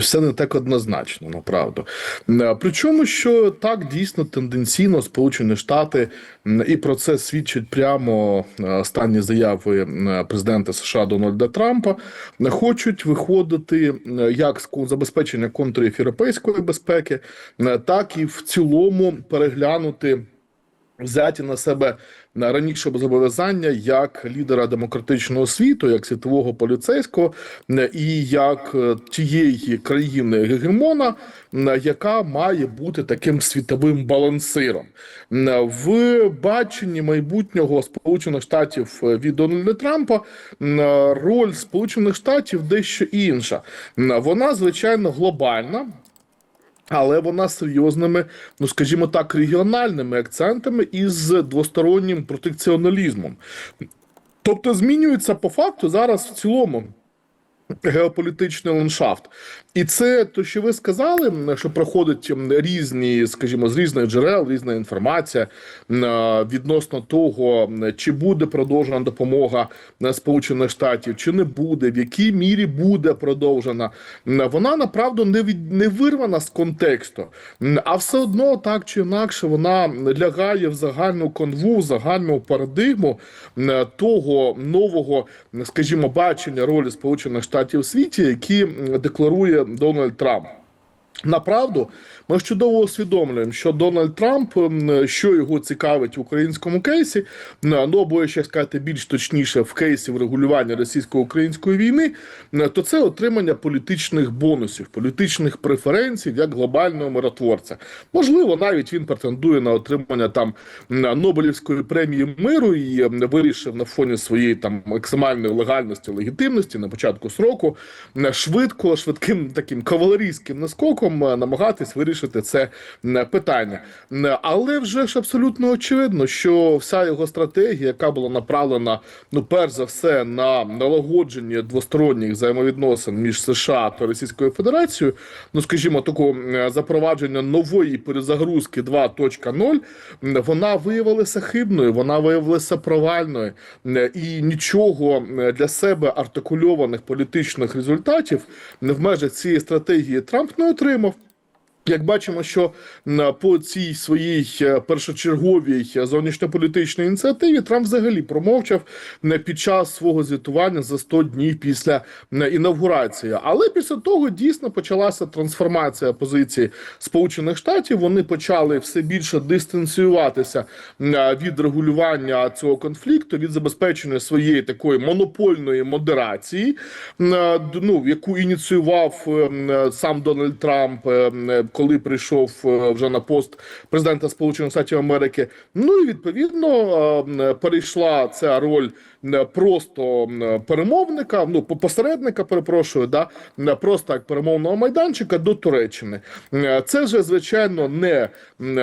Все не так однозначно, направду. Е, Причому, що так дійсно тенденційно Сполучені Штати і про це свідчать прямо е, останні заяви президента США Дональда Трампа, хочуть виходити е, як з забезпечення контрєвропейської безпеки, так і в цілому переглянути взяті на себе раніше зобов'язання як лідера демократичного світу, як світового поліцейського е, і як е, тієї країни гегемона, е, яка має бути таким світовим балансиром в баченні майбутнього Сполучених Штатів від Дональда Трампа. Роль Сполучених Штатів дещо інша. Вона звичайно глобальна. Але вона серйозними, ну скажімо так, регіональними акцентами із двостороннім протекціоналізмом. Тобто змінюється по факту зараз в цілому геополітичний ландшафт. І це то, що ви сказали, що проходять м, різні, скажімо, з різних джерел, різна інформація відносно того, чи буде продовжена допомога Сполучених Штатів, чи не буде, в якій мірі буде продовжена. Вона направду не від не вирвана з контексту, а все одно так чи інакше вона лягає в загальну конву, в загальну парадигму того нового, скажімо, бачення ролі Сполучених Штатів у світі, які декларує Дональд Трамп. Направду, ми ж чудово усвідомлюємо, що Дональд Трамп, що його цікавить в українському кейсі, ну або ще сказати більш точніше, в кейсі врегулювання російсько-української війни, то це отримання політичних бонусів, політичних преференцій як глобального миротворця. Можливо, навіть він претендує на отримання там Нобелівської премії миру і вирішив на фоні своєї там максимальної легальності, легітимності на початку сроку швидко, швидким таким кавалерійським наскоком е, намагатись вирішити це питання. Але вже ж абсолютно очевидно, що вся його стратегія, яка була направлена, ну перш за все, на налагодження двосторонніх взаємовідносин між США та Російською Федерацією, ну скажімо, такого запровадження нової перезагрузки 2.0, вона виявилася хибною, вона виявилася провальною, і нічого для себе артикульованих політичних результатів в межах цієї стратегії Трамп не отримав. Як бачимо, що по цій своїй е, першочерговій е, зовнішньополітичній ініціативі Трамп взагалі промовчав м, під час свого звітування за 100 днів після інавгурації. Але після того дійсно почалася трансформація позиції Сполучених Штатів. Вони почали все більше дистанціюватися від регулювання цього конфлікту, від забезпечення своєї такої монопольної модерації, ну яку ініціював сам Дональд Трамп, коли прийшов е, вже на пост президента Сполучених Штатів Америки. Ну і відповідно е, перейшла ця роль просто перемовника, ну посередника, перепрошую, да просто як перемовного майданчика до Туреччини. Це ж звичайно не,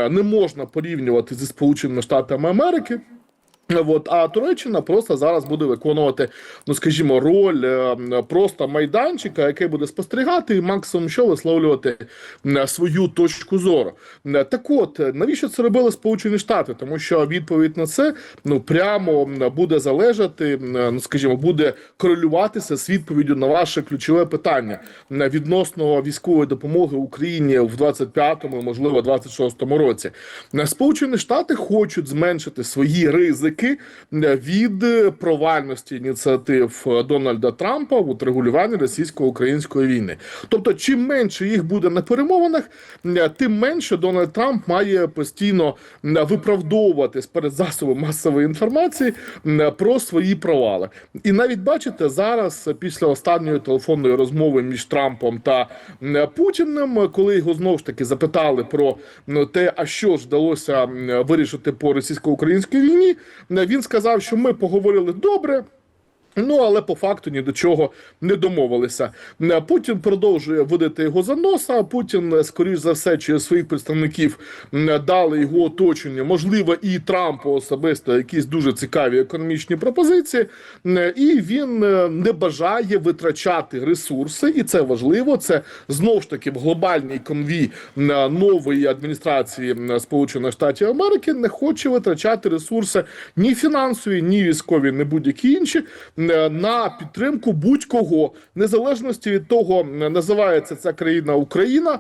не можна порівнювати зі Сполученими Штатами Америки. От, а Туреччина просто зараз буде виконувати, ну скажімо, роль е, просто майданчика, який буде спостерігати і максимум що висловлювати свою точку зору. Так от, е, навіщо це робили Сполучені Штати? Тому що відповідь на це ну прямо буде залежати, ну скажімо, буде корелюватися з відповіддю на ваше ключове питання відносно військової допомоги Україні в 25-му, можливо, 26-му році. Е, Сполучені Штати хочуть зменшити свої ризики е, від провальності ініціатив е, Дональда Трампа в регулюванні російсько-української війни. Тобто, чим менше їх буде на перемовинах, тим менше Дональд Трамп має постійно виправдовуватись перед засобами масової інформації про свої провали. І навіть бачите, зараз е, після останньої телефонної розмови між Трампом та Путіним, коли його знову ж таки запитали про те, а що ж вдалося вирішити по російсько-українській війні, він сказав, що ми поговорили добре. Ну, але по факту ні до чого не домовилися. Е, Путін продовжує водити його за носа. Путін, е, скоріш за все, через своїх представників м, дали його оточенню, можливо, і Трампу особисто якісь дуже цікаві економічні пропозиції. Е, І він е, не бажає витрачати ресурси, і це важливо. Це знову ж таки в глобальній конві е, нової адміністрації Сполучених Штатів Америки не хоче витрачати ресурси ні фінансові, ні військові, ні будь-які інші. Е, на підтримку будь-кого, незалежності від того, називається ця країна Україна,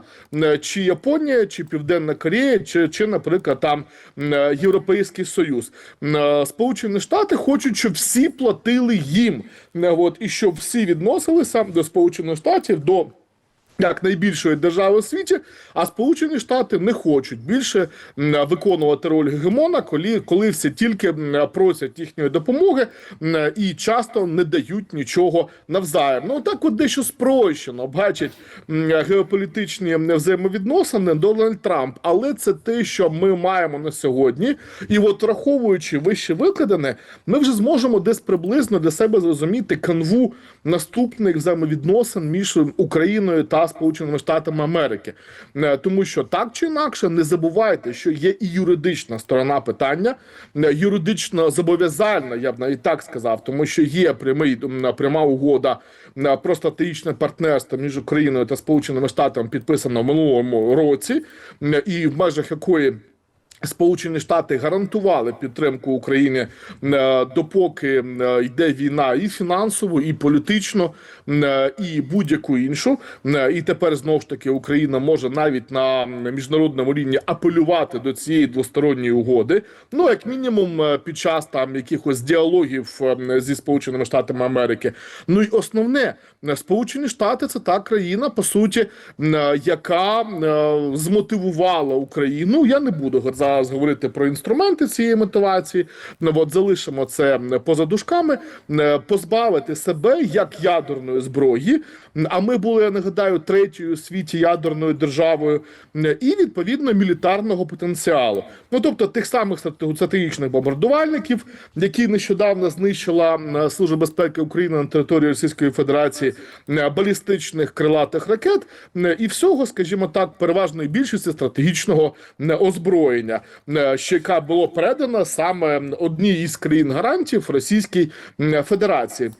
чи Японія, чи Південна Корея, чи, чи наприклад, там е, Європейський Союз. Е, Сполучені Штати хочуть, щоб всі платили їм, от і щоб всі відносилися до Сполучених Штатів до. Як найбільшої держави у світі, а Сполучені Штати не хочуть більше виконувати роль гегемона, коли, коли всі тільки просять їхньої допомоги і часто не дають нічого навзаєм. Ну так от дещо спрощено бачить геополітичні взаємовідносини Дональд Трамп, але це те, що ми маємо на сьогодні. І от враховуючи вище викладене, ми вже зможемо десь приблизно для себе зрозуміти канву наступних взаємовідносин між Україною та Сполученими Штатами Америки, Е, тому що так чи інакше не забувайте, що є і юридична сторона питання, е, юридично зобов'язальна, я б навіть так сказав, тому що є прямий пряма угода е, про стратегічне партнерство між Україною та Сполученими Штатами підписана в минулому році, і в межах якої Сполучені Штати гарантували підтримку Україні е, допоки е, йде війна і фінансово, і політично, е, і будь-яку іншу. І тепер знову ж таки Україна може навіть на міжнародному рівні апелювати до цієї двосторонньої угоди. Ну як мінімум, під час там якихось діалогів зі Сполученими Штатами Америки. Ну і основне, Сполучені Штати це та країна, по суті, яка змотивувала Україну. Я не буду го- зараз говорити про інструменти цієї мотивації. Ну, от залишимо це поза дужками, е, позбавити себе як ядерної зброї. А ми були, я нагадаю, третьою у світі ядерною державою, е, і відповідно мілітарного потенціалу. Ну тобто тих самих стратег- стратегічних бомбардувальників, які нещодавно знищила е, Служба безпеки України на території Російської Федерації балістичних крилатих ракет і всього, скажімо так, переважної більшості стратегічного озброєння, е, що яка було передано саме одній із країн гарантів Російській Федерації.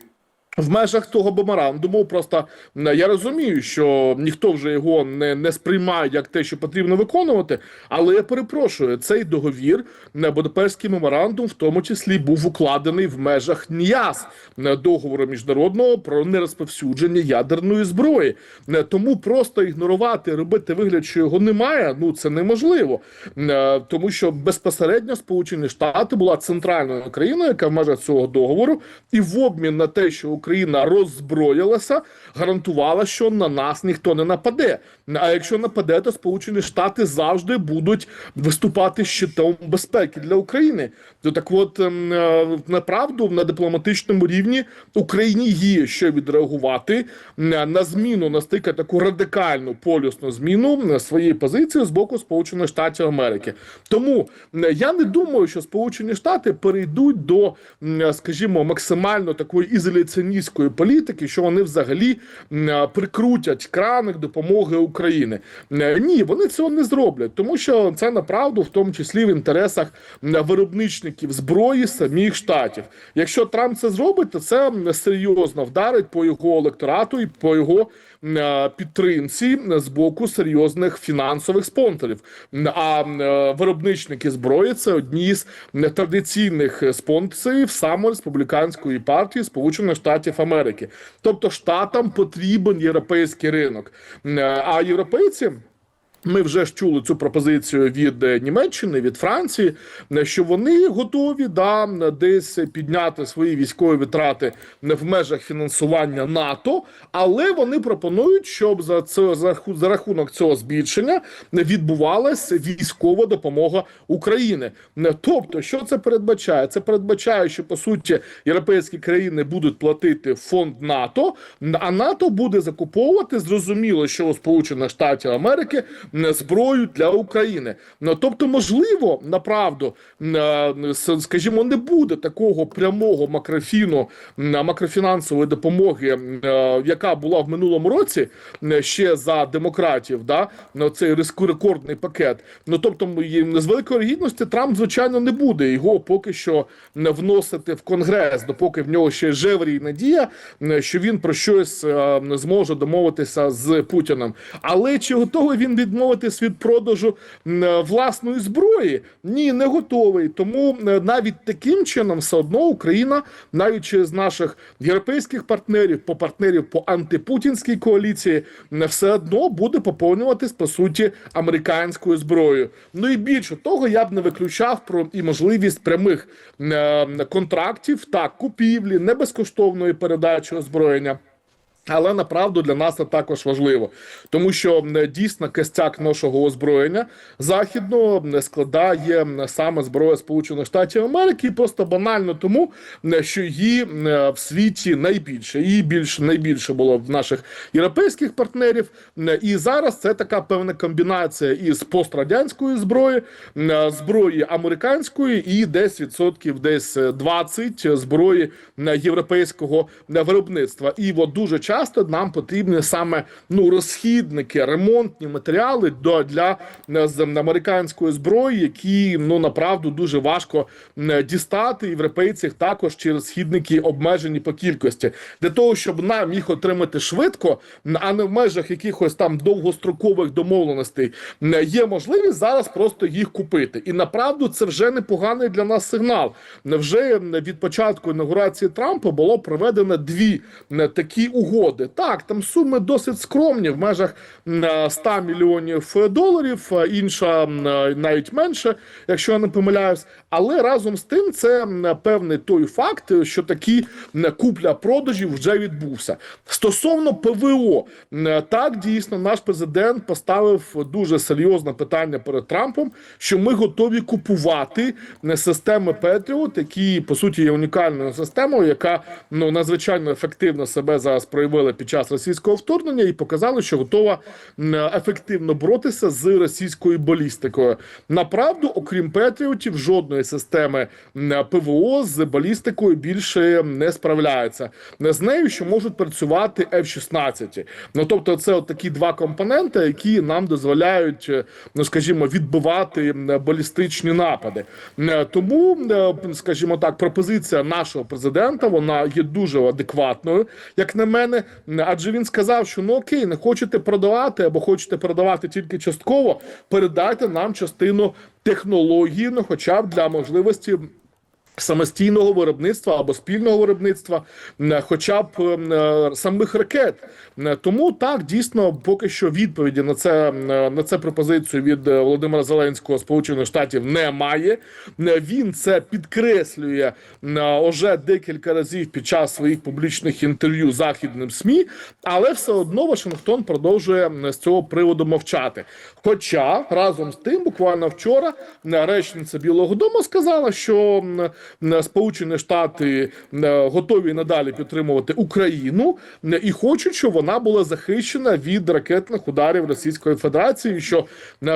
В межах того меморандуму просто я розумію, що ніхто вже його не, не сприймає як те, що потрібно виконувати. Але я перепрошую, цей договір е, Будапештський меморандум, в тому числі, був укладений в межах НІАС договору міжнародного про нерозповсюдження ядерної зброї. Тому просто ігнорувати, робити вигляд, що його немає. Ну це неможливо, Е, тому що безпосередньо Сполучені Штати була центральною країною, яка в межах цього договору, і в обмін на те, що Україна роззброїлася, гарантувала, що на нас ніхто не нападе. А якщо нападе, то Сполучені Штати завжди будуть виступати щитом безпеки для України. То так, от ем, е, направду на дипломатичному рівні Україні є що відреагувати на зміну настільки таку радикальну полюсну зміну своєї позиції з боку Сполучених Штатів Америки. Тому я не думаю, що Сполучені Штати перейдуть до, скажімо, максимально такої ізоляціоністської політики, що вони взагалі прикрутять краник допомоги України. Ні, вони цього не зроблять, тому що це направду, в тому числі в інтересах виробничників зброї самих штатів. Якщо Трамп це зробить, то це серйозно вдарить по його електорату і по його підтримці з боку серйозних фінансових спонсорів. А е, виробничники зброї це одні з традиційних спонсорів саме республіканської партії Сполучених Штатів Америки. Тобто штатам потрібен європейський ринок. Е, А європейці. Ми вже ж чули цю пропозицію від е, Німеччини, від Франції, е, що вони готові да десь підняти свої військові витрати в межах фінансування НАТО, але вони пропонують, щоб за це за, рахунок цього збільшення відбувалася військова допомога України. Е, Тобто, що це передбачає? Це передбачає, що по суті європейські країни будуть платити фонд НАТО, а НАТО буде закуповувати зрозуміло, що у Сполучених Штатів Америки зброю для України. Ну тобто, можливо, направду, е, скажімо, не буде такого прямого макрофіну макрофінансової допомоги, е, яка була в минулому році ще за демократів. Да, цей рекордний пакет. Ну тобто, з великої гідності Трамп, звичайно, не буде його поки що вносити в конгрес, допоки в нього ще жеврі надія, що він про щось е, зможе домовитися з Путіним. Але чи готовий він відмовитися? Відмовитись від продажу е, власної зброї? Ні, не готовий. Тому е, навіть таким чином все одно Україна, навіть через наших європейських партнерів, по партнерів по антипутінській коаліції, все одно буде поповнюватись по суті американською зброєю. Ну і більше того, я б не виключав про і можливість прямих е, контрактів так, купівлі, не безкоштовної передачі озброєння. Але направду для нас це також важливо, тому що дійсно костяк нашого озброєння західного складає саме зброя Сполучених Штатів Америки, і просто банально тому, що її в світі найбільше. Її більше найбільше було в наших європейських партнерів. І зараз це така певна комбінація із пострадянської зброї, зброї американської і десь відсотків, десь 20 зброї європейського виробництва. І от дуже часто нам потрібні саме ну розхідники, ремонтні матеріали до для е, американської зброї, які ну направду дуже важко м, дістати. Європейці також через розхідники обмежені по кількості для того, щоб нам їх отримати швидко, а не в межах якихось там довгострокових домовленостей. м, Є можливість зараз просто їх купити, і направду це вже непоганий для нас сигнал. Вже від початку інаугурації Трампа було проведено дві такі угоди. Так, там суми досить скромні в межах м, е, 100 мільйонів доларів, інша е, навіть менше, якщо я не помиляюсь. Але разом з тим, це певний той факт, що такі м, купля-продажів вже відбувся. Стосовно ПВО, так дійсно наш президент поставив дуже серйозне питання перед Трампом, що ми готові купувати системи Петріот, які по суті є унікальною системою, яка ну надзвичайно ефективно себе зараз проявила під час російського вторгнення і показали, що готова ефективно боротися з російською балістикою. Направду, окрім Петріотів, жодної системи ПВО з балістикою більше не справляється. Не з нею, що можуть працювати F-16. Ну тобто, це от такі два компоненти, які нам дозволяють, е, ну скажімо, відбивати балістичні напади. Тому, е, скажімо так, пропозиція нашого президента вона є дуже адекватною, як на мене. Адже він сказав, що ну окей, не хочете продавати або хочете продавати тільки частково, передайте нам частину технології, ну хоча б для можливості. Самостійного виробництва або спільного виробництва, хоча б е, самих ракет. Тому так дійсно поки що відповіді на це е, на це пропозицію від е, Володимира Зеленського Сполучених Штатів немає. Він це підкреслює уже декілька разів під час своїх публічних інтерв'ю західним СМІ, але все одно Вашингтон продовжує з цього приводу мовчати. Хоча разом з тим, буквально вчора речниця Білого Дому сказала, що Сполучені Штати готові надалі підтримувати Україну і хочуть, щоб вона була захищена від ракетних ударів Російської Федерації, що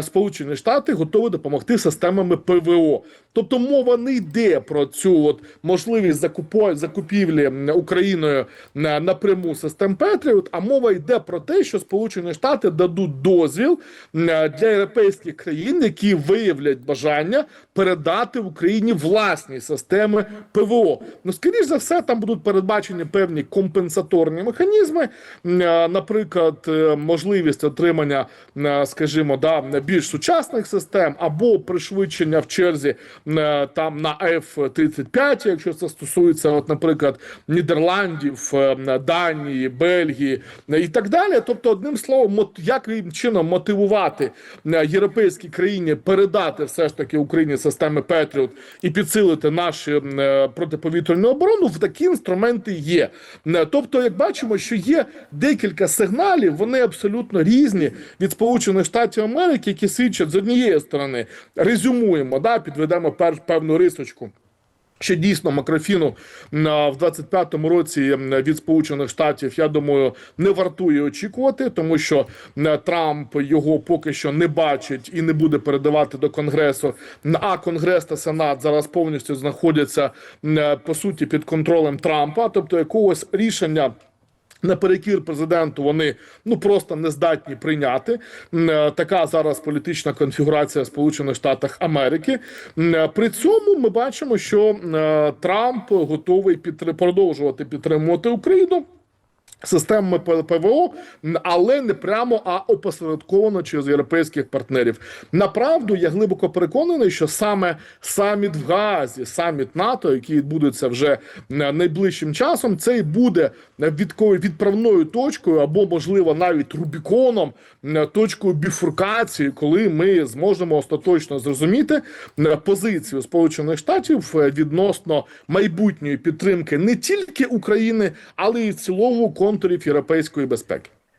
Сполучені Штати готові допомогти системами ПВО. Тобто мова не йде про цю от можливість закупо- закупівлі Україною напряму систем Петріот, а мова йде про те, що Сполучені Штати дадуть дозвіл для європейських країн, які виявлять бажання передати Україні власні системи ПВО. Ну, скоріш за все, там будуть передбачені певні компенсаторні механізми, е, наприклад, е, можливість отримання, е, скажімо, да, більш сучасних систем або пришвидшення в черзі там на F-35, якщо це стосується, от, наприклад, Нідерландів, Данії, Бельгії і так далі. Тобто, одним словом, яким чином мотивувати європейські країни передати все ж таки Україні системи Петріот і підсилити нашу е, протиповітряну оборону, в такі інструменти є. Е, Тобто, як бачимо, що є декілька сигналів, вони абсолютно різні від Сполучених Штатів Америки, які свідчать з однієї сторони, резюмуємо, да, підведемо певну рисочку. Що дійсно макрофіну в 25-му році від Сполучених Штатів, я думаю, не вартує очікувати, тому що Трамп його поки що не бачить і не буде передавати до Конгресу. А Конгрес та Сенат зараз повністю знаходяться по суті під контролем Трампа, тобто якогось рішення. Наперекір президенту вони ну просто не здатні прийняти. Е, Така зараз політична конфігурація Сполучених Штатах Америки. Е, При цьому ми бачимо, що е, Трамп готовий підтри- продовжувати підтримувати Україну. Системами ПВО, але не прямо, а опосередковано через європейських партнерів. Направду я глибоко переконаний, що саме саміт в Гаазі, саміт НАТО, який відбудеться вже найближчим часом, це і буде відко- відправною точкою, або можливо навіть Рубіконом, точкою біфуркації, коли ми зможемо остаточно зрозуміти позицію Сполучених Штатів е, відносно майбутньої підтримки не тільки України, але й в цілому контурів європейської безпеки.